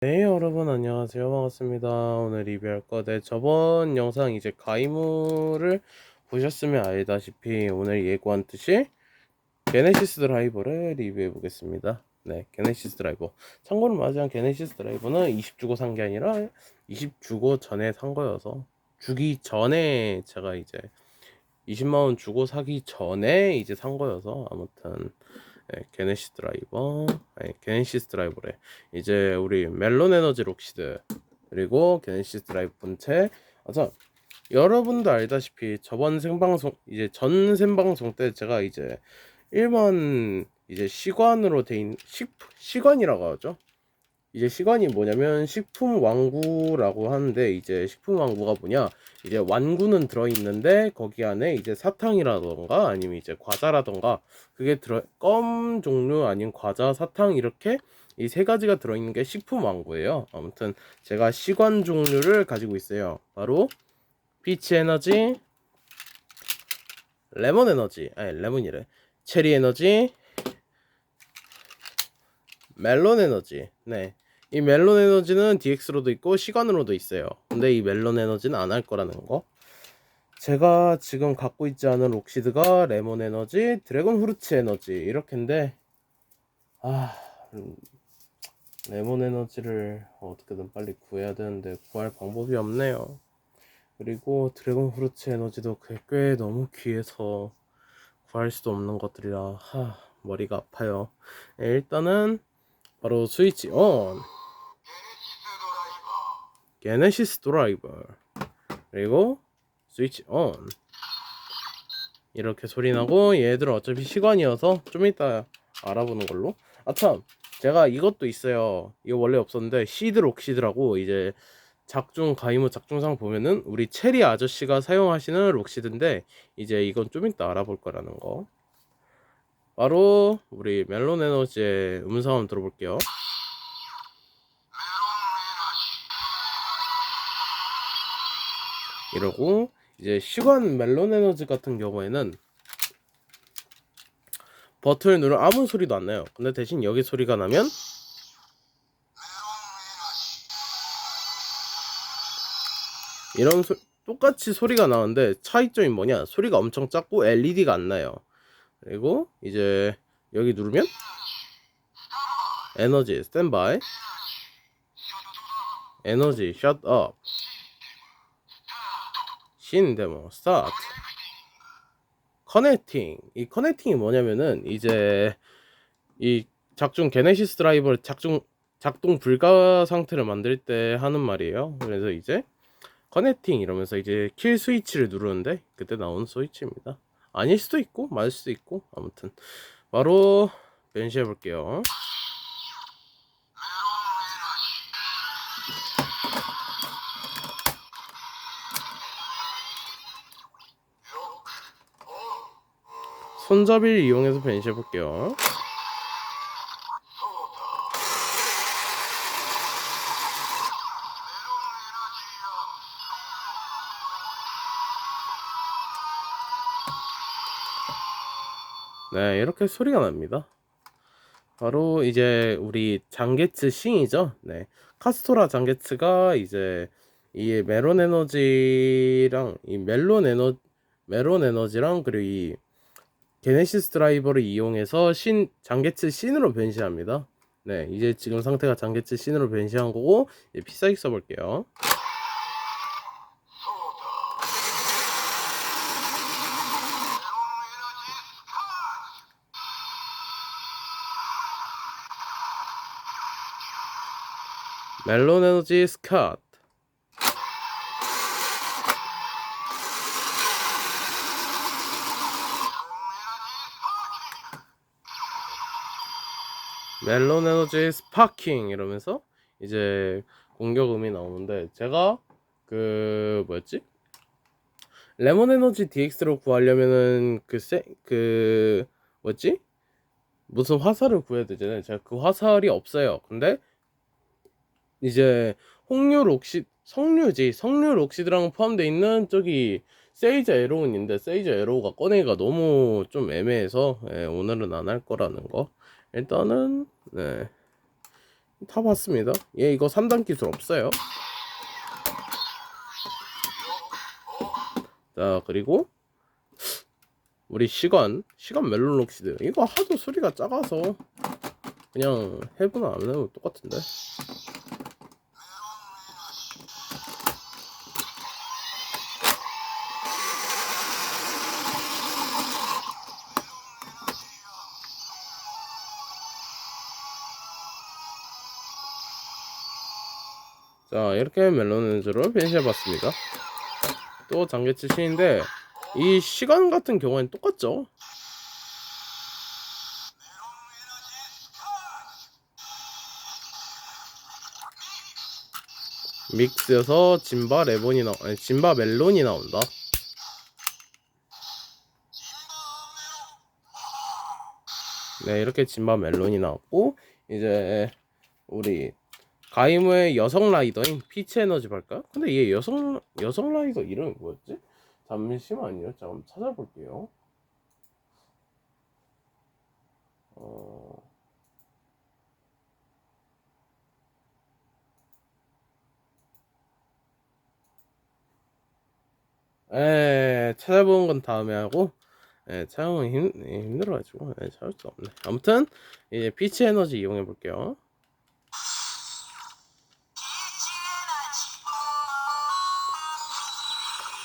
네, 여러분 안녕하세요. 반갑습니다. 오늘 리뷰할 거, 네, 저번 영상 이제 가이무를 보셨으면 알다시피 오늘 예고한 듯이 게네시스 드라이버를 리뷰해 보겠습니다. 네, 게네시스 드라이버. 참고로 말하자면 게네시스 드라이버는 20 주고 산 게 아니라 20 주고 전에 산 거여서 주기 전에 제가 이제 20만 원 주고 사기 전에 이제 산 거여서 아무튼 네, 게네시스 드라이버, 아니, 게네시스 드라이버래. 이제 우리 멜론 에너지 록시드 그리고 게네시스 드라이브 본체. 아, 자, 여러분도 알다시피 저번 생방송 이제 전 생방송 때 제가 이제 일반 이제 시관으로 돼 있는 식 시관이라고 하죠. 이제 시관이 뭐냐면 식품 완구라고 하는데 이제 식품 완구가 뭐냐? 이제 완구는 들어있는데 거기 안에 이제 사탕이라던가 아니면 이제 과자라던가 그게 들어 껌 종류 아닌 과자 사탕 이렇게 이 세 가지가 들어있는 게 식품 완구예요. 아무튼 제가 시관 종류를 가지고 있어요. 바로 피치 에너지 레몬 에너지. 아니 레몬이래. 체리 에너지 멜론 에너지 네. 이 멜론 에너지는 DX로도 있고 시간으로도 있어요. 근데 이 멜론 에너지는 안 할 거라는 거. 제가 지금 갖고 있지 않은 록시드가 레몬 에너지, 드래곤 후르츠 에너지 이렇게인데 아 음, 레몬 에너지를 어떻게든 빨리 구해야 되는데 구할 방법이 없네요. 그리고 드래곤 후르츠 에너지도 꽤 너무 귀해서 구할 수도 없는 것들이라 하, 머리가 아파요. 네, 일단은 바로 스위치 온. 게네시스 드라이버 그리고 스위치 온 이렇게 소리 나고 얘들은 어차피 시간이어서 좀 이따 알아보는 걸로. 아참. 제가 이것도 있어요. 이거 원래 없었는데 시드 록시드라고 이제 작중 가이모 작중상 보면은 우리 체리 아저씨가 사용하시는 록시드인데 이제 이건 좀 이따 알아볼 거라는 거 바로 우리 멜론 에너지의 음성 한번 들어볼게요 이러고 이제 시간 멜론 에너지 같은 경우에는 버튼을 누르면 아무 소리도 안 나요. 근데 대신 여기 소리가 나면 이런 소, 똑같이 소리가 나는데 차이점이 뭐냐? 소리가 엄청 작고 LED가 안 나요. 그리고 이제 여기 누르면 에너지 스탠바이. 에너지 셧업. 신 데모 스타트. 커넥팅. 이 커넥팅이 뭐냐면은 이제 이 작중 게네시스 드라이버를 작중 작동 불가 상태를 만들 때 하는 말이에요. 그래서 이제 커넥팅 이러면서 이제 킬 스위치를 누르는데 그때 나오는 스위치입니다 아닐 수도 있고 맞을 수도 있고 아무튼 바로 변시해 볼게요 손잡이를 이용해서 변시해 볼게요. 네, 이렇게 소리가 납니다. 바로 이제 우리 장게츠 싱이죠. 네. 카스토라 장게츠가 이제 이 메론 에너지랑 이 멜론 에너 메론 에너지랑 그리고 이 게네시스 드라이버를 이용해서 신 장게츠 신으로 변신합니다. 네, 이제 지금 상태가 장게츠 신으로 변신한 거고 이제 필살기 써볼게요. 멜론 에너지 스캇 멜론 에너지 스파킹 이러면서 이제 공격음이 나오는데 제가 그 뭐였지? 레몬 에너지 DX로 구하려면은 그세 그 뭐지? 무슨 화살을 구해야 되잖아요. 제가 그 화살이 없어요. 근데 이제 홍류 록시 석류지 석류 록시드랑 포함되어 있는 저기 세이저 에로운인데 세이저 에로우가 꺼내기가 너무 좀 애매해서 예, 오늘은 안 할 거라는 거 일단은 네 다 봤습니다. 얘 이거 3단 기술 없어요. 자, 그리고 우리 시간, 시간 멜론 록시드. 이거 하도 소리가 작아서 그냥 해보나 안 해도 똑같은데. 자, 이렇게 멜론 엔즈로 변신해봤습니다. 또 장개치 신인데 이 시간 같은 경우에는 똑같죠. 믹스여서 진바 레본이 나 아니 진바 멜론이 나온다. 네 이렇게 진바 멜론이 나왔고 이제 우리 가이무의 여성 라이더인 피치 에너지 발까? 근데 얘 여성 여성 라이더 이름이 뭐였지? 잠시만요. 잠깐 찾아볼게요. 어... 에 찾아보는 건 다음에 하고 에 촬영은 힘, 힘들어가지고 에, 찾을 수 없네. 아무튼 이제 피치 에너지 이용해 볼게요.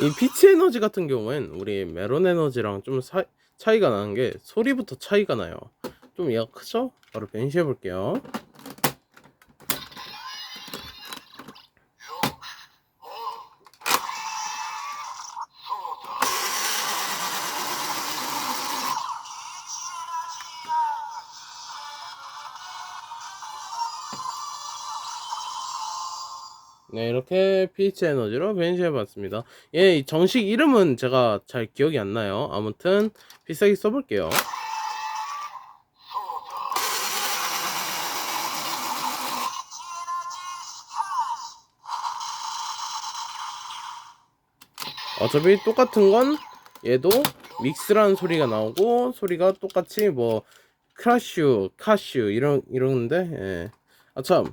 이 피치 에너지 같은 경우엔 우리 메론 에너지랑 좀 사, 차이가 나는 게 소리부터 차이가 나요. 좀 얘가 크죠? 바로 변시해 볼게요. 네, 이렇게 PH 에너지로 변신해 봤습니다. 예, 이 정식 이름은 제가 잘 기억이 안 나요. 아무튼 비싸게 써볼게요. 어차피 똑같은 건 얘도 믹스라는 소리가 나오고 소리가 똑같이 뭐 크라슈, 카슈 이런 이러는데 예. 아참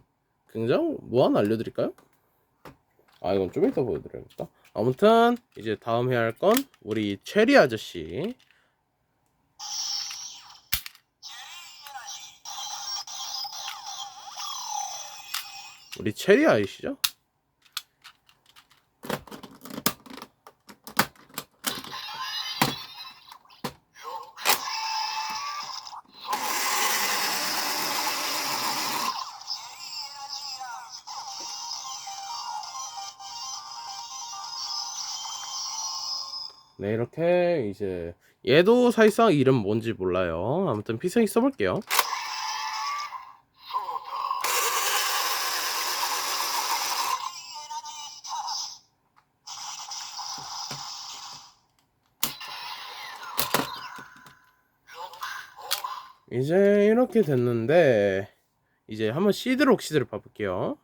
굉장 뭐 하나 알려드릴까요? 아 이건 좀 이따 보여드려야겠다. 아무튼 이제 다음 해야 할 건 우리 체리 아저씨. 우리 체리 아이시죠? 네 이렇게 이제 얘도 사실상 이름 뭔지 몰라요. 아무튼 피성이 써볼게요. 이제 이렇게 됐는데 이제 한번 시드 록 시드를 봐볼게요.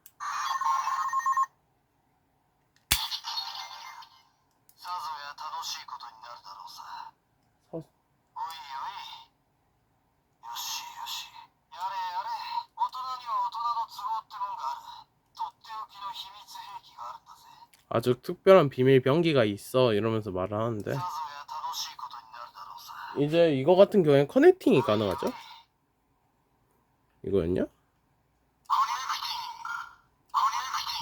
아주 특별한 비밀 병기가 있어 이러면서 말을 하는데 이제 이거 같은 경우엔 커넥팅이 가능하죠? 이거였냐?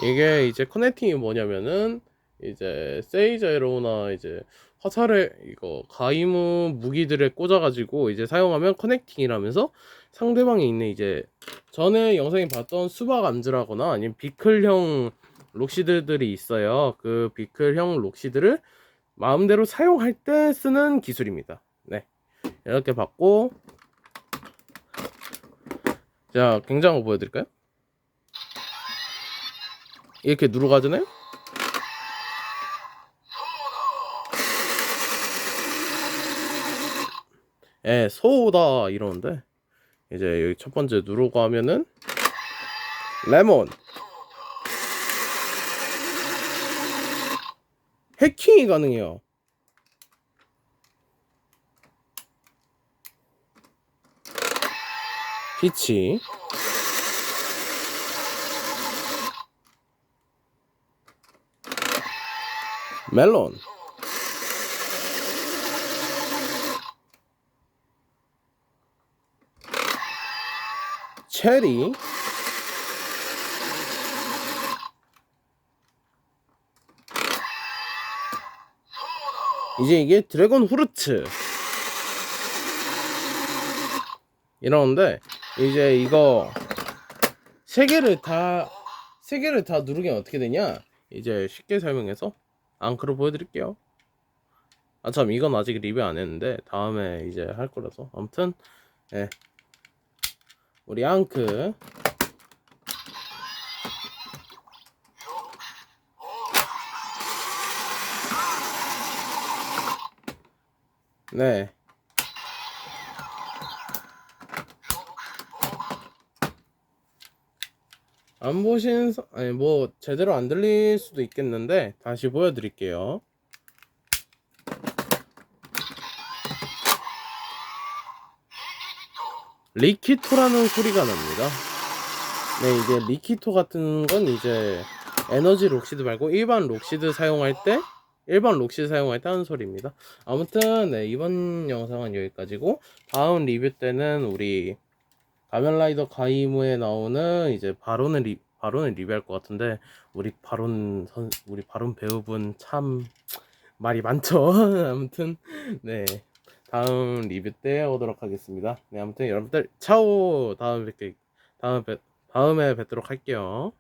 이게 이제 커넥팅이 뭐냐면은 이제 세이저 에로나 이제 화살을 이거 가이무 무기들을 꽂아가지고 이제 사용하면 커넥팅이라면서 상대방이 있는 이제 전에 영상에 봤던 수박 암즈라거나 아니면 비클형 록시드들이 있어요. 그 비클형 록시드를 마음대로 사용할 때 쓰는 기술입니다. 네. 이렇게 받고 자 굉장한 거 보여드릴까요? 이렇게 누르가잖아요? 예, 소다 이러는데 이제 여기 첫 번째 누르고 하면은 레몬 해킹이 가능해요. 히치. 멜론. 체리. 이제 이게 드래곤 후르츠 이러는데 이제 이거 세 개를 다 세 개를 다 누르면 어떻게 되냐? 이제 쉽게 설명해서 앙크로 보여드릴게요. 아 참 이건 아직 리뷰 안 했는데 다음에 이제 할 거라서 아무튼 예 우리 앙크 네 안 보신 사- 아니 뭐 제대로 안 들릴 수도 있겠는데 다시 보여드릴게요. 리키토라는 소리가 납니다. 네, 이제 리키토 같은 건 이제 에너지 록시드 말고 일반 록시드 사용할 때 일반 때 하는 소리입니다. 아무튼 네, 이번 영상은 여기까지고 다음 리뷰 때는 우리 가면라이더 가이무에 나오는 이제 바론을 리 바론을 리뷰할 것 같은데 우리 바론 선 우리 바론 배우분 참 말이 많죠. 아무튼 네 다음 리뷰 때 오도록 하겠습니다. 네 아무튼 여러분들 차오 다음 뵙게 다음 뵙 다음에 뵙도록 할게요.